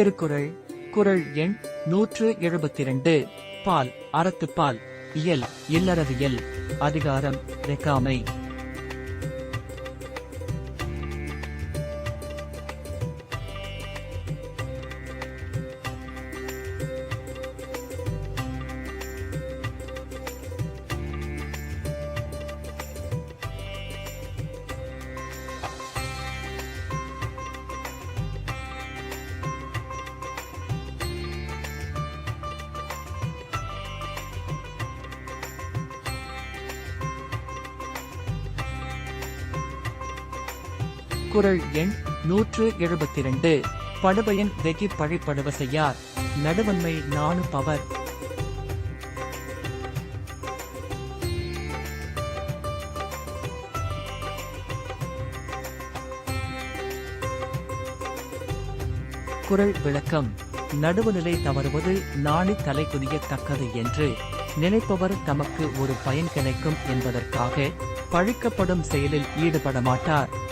திருக்குறள் குறள் எண் நூற்று எழுபத்தி இரண்டு பால் அறத்துப்பால் இயல் இல்லறவியல் அதிகாரம் ரெக்காமை. குரல் எண் நூற்று எழுபத்திரண்டு. படுபயன் வெகி பழிப்படுவ செய்யார் நடுவன்மை நாணு பவர். குறள் விளக்கம். நடுவுநிலை தவறுவது நாணி தலை குனியத்தக்கது என்று நினைப்பவர் தமக்கு ஒரு பயன் கிடைக்கும் என்பதற்காக பழிக்கப்படும் செயலில் ஈடுபட மாட்டார்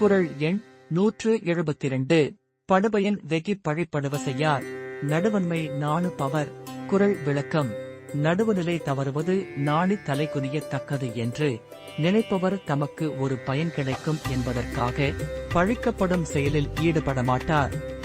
திருக்குறள் எண் நூற்று எழுபத்தி இரண்டு படுபயன் வெகி பழிப்படுவ செய்யார் நடுவன்மை நாணு பவர். குரல் விளக்கம். நடுவுநிலை தவறுவது நாணி தலை குனியத்தக்கது என்று. நினைப்பவர் தமக்கு ஒரு பயன் கிடைக்கும் என்பதற்காக பழிக்கப்படும் செயலில் ஈடுபட மாட்டார்